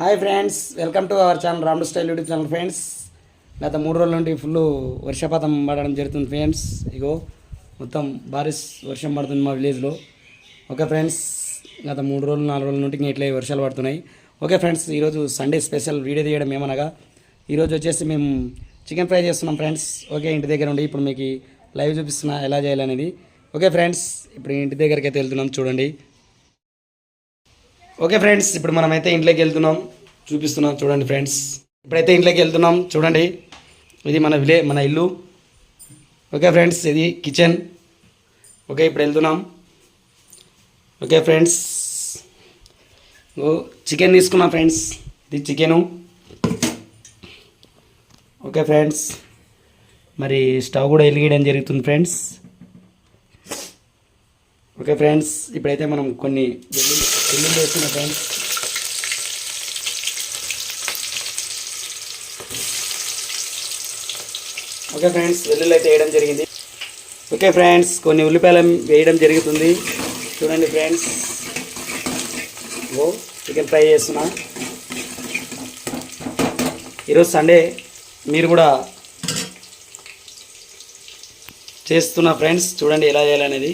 Hi friends welcome to our channel Ramudu style YouTube channel friends గత మూడు రోజుల నుండి ఫుల్ వర్షపాతం పడడం జరుగుతుంది ఫ్రెండ్స్ ఇగో మొత్తం భారీ వర్షం పడుతుంది మా విలేజ్లో ఓకే ఫ్రెండ్స్ గత మూడు రోజులు నాలుగు రోజుల నుండి ఇంకా ఇట్లా వర్షాలు పడుతున్నాయి. ఓకే ఫ్రెండ్స్ ఈరోజు సండే స్పెషల్ వీడియో తీయడం ఏమనగా ఈరోజు వచ్చేసి మేము చికెన్ ఫ్రై చేస్తున్నాం ఫ్రెండ్స్ ఓకే ఇంటి దగ్గర ఉండి ఇప్పుడు మీకు లైవ్ చూపిస్తున్నా ఎలా చేయాలనేది. ఓకే ఫ్రెండ్స్ ఇప్పుడు ఇంటి దగ్గరికి అయితే వెళ్తున్నాం చూడండి. ఓకే ఫ్రెండ్స్ ఇప్పుడు మనమైతే ఇంట్లోకి వెళ్తున్నాం. చూపిస్తున్నాం చూడండి ఫ్రెండ్స్. ఇప్పుడైతే ఇంట్లోకి వెళ్తున్నాం చూడండి. ఇది మన విలే మన ఇల్లు. ఓకే ఫ్రెండ్స్ ఇది కిచెన్. ఓకే ఇప్పుడు వెళ్తున్నాం. Okay friends. ఓ చికెన్ తీసుకున్నాం ఫ్రెండ్స్. ఇది చికెను. Okay friends. మరి స్టవ్ కూడా వెలిగేయడం జరుగుతుంది ఫ్రెండ్స్. ఓకే ఫ్రెండ్స్ ఇప్పుడైతే మనం కొన్ని వెల్లుల్లి వేసిన ఫ్రెండ్స్. ఓకే ఫ్రెండ్స్ వెల్లుల్లి అయితే వేయడం జరిగింది. ఓకే ఫ్రెండ్స్ కొన్ని ఉల్లిపాయలు వేయడం జరుగుతుంది. చూడండి ఫ్రెండ్స్. ఓ చికెన్ ఫ్రై చేస్తున్నా. ఈరోజు సండే మీరు కూడా చేస్తున్న ఫ్రెండ్స్. చూడండి ఎలా చేయాలనేది.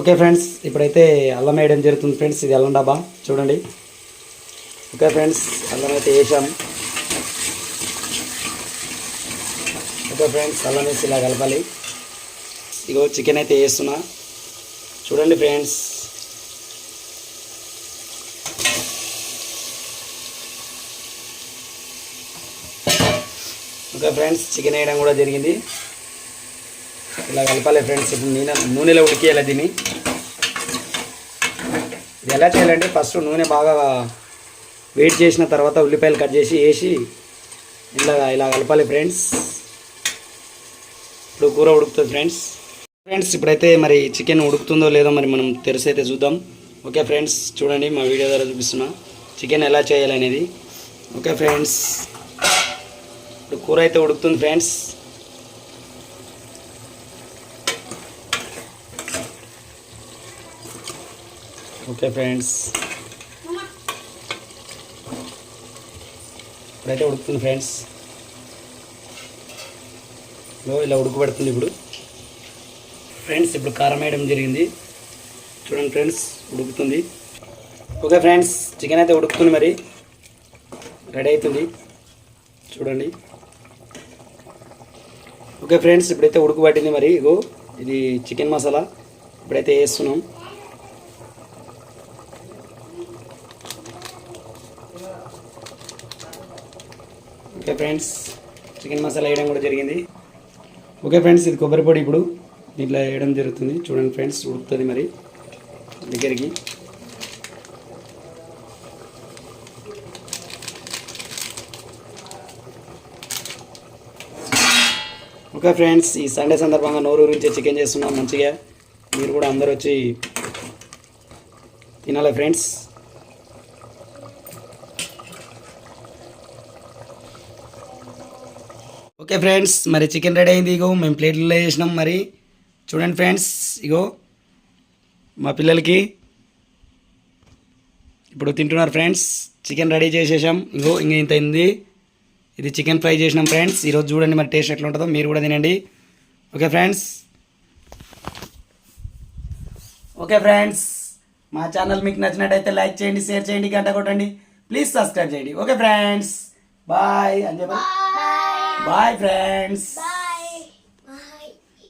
ఓకే ఫ్రెండ్స్ ఇప్పుడైతే అల్లం వేయడం జరుగుతుంది ఫ్రెండ్స్ ఇది అల్లం డబ్బా చూడండి. ఓకే ఫ్రెండ్స్ అల్లం అయితే వేసాము ఓకే ఫ్రెండ్స్ అల్లం వేసి ఇలా కలపాలి. ఇగో చికెన్ అయితే వేస్తున్నా. చూడండి ఫ్రెండ్స్. ఓకే ఫ్రెండ్స్ చికెన్ వేయడం కూడా జరిగింది. ఇలా కలపాలి ఫ్రెండ్స్ ఇప్పుడు నూనె నూనెలో ఉడికేయాలి దీన్ని. ఇది ఎలా చేయాలంటే ఫస్ట్ నూనె బాగా వెయిట్ చేసిన తర్వాత ఉల్లిపాయలు కట్ చేసి వేసి ఇలా ఇలా కలపాలి ఫ్రెండ్స్ ఇప్పుడు కూర ఉడుకుతుంది ఫ్రెండ్స్ ఫ్రెండ్స్ ఇప్పుడైతే మరి చికెన్ ఉడుకుతుందో లేదో మరి మనం తెరిసి అయితే చూద్దాం. ఓకే ఫ్రెండ్స్ చూడండి మా వీడియో ద్వారా చూపిస్తున్నా. చికెన్ ఎలా చేయాలనేది. ఓకే ఫ్రెండ్స్ ఇప్పుడు కూర అయితే ఉడుకుతుంది ఫ్రెండ్స్ ఓకే ఫ్రెండ్స్ ఇప్పుడైతే ఉడుకుతుంది ఫ్రెండ్స్ ఇలా ఉడకబెడుతుంది ఇప్పుడు. ఫ్రెండ్స్ ఇప్పుడు కారం వేయడం జరిగింది. చూడండి ఫ్రెండ్స్ ఉడుకుతుంది. ఓకే ఫ్రెండ్స్ చికెన్ అయితే ఉడుకుతుంది మరి. రెడీ అవుతుంది చూడండి. ఓకే ఫ్రెండ్స్ ఇప్పుడైతే ఉడకబట్టింది మరి. ఇగో ఇది చికెన్ మసాలా ఇప్పుడైతే వేస్తున్నాం. ఓకే ఫ్రెండ్స్ చికెన్ మసాలా వేయడం కూడా జరిగింది. ఓకే ఫ్రెండ్స్ ఇది కొబ్బరి పొడి ఇప్పుడు. దీంట్లో వేయడం జరుగుతుంది. చూడండి ఫ్రెండ్స్ ఉడుకుతుంది మరి. దగ్గరికి. ఓకే ఫ్రెండ్స్ ఈ సండే సందర్భంగా నోరు గురించి చికెన్ చేస్తున్నాం మంచిగా. మీరు కూడా అందరు వచ్చి తినాలి ఫ్రెండ్స్. ఓకే ఫ్రెండ్స్ మరి చికెన్ రెడీ అయింది ఇగో మేము ప్లేట్లో చేసినాం మరి చూడండి ఫ్రెండ్స్ ఇగో మా పిల్లలకి ఇప్పుడు తింటున్నారు ఫ్రెండ్స్ చికెన్ రెడీ చేసేసాం ఇగో ఇంకా ఇంత అయింది. ఇది చికెన్ ఫ్రై చేసినాం ఫ్రెండ్స్ ఈరోజు చూడండి మరి టేస్ట్ ఎట్లా ఉంటుందో మీరు కూడా తినండి. ఓకే ఫ్రెండ్స్ ఓకే ఫ్రెండ్స్ మా ఛానల్ మీకు నచ్చినట్టయితే లైక్ చేయండి షేర్ చేయండి గంట కొట్టండి. ప్లీజ్ సబ్స్క్రైబ్ చేయండి. ఓకే ఫ్రెండ్స్ బాయ్ అని చెప్పండి బాయ్ ఫ్రెండ్స్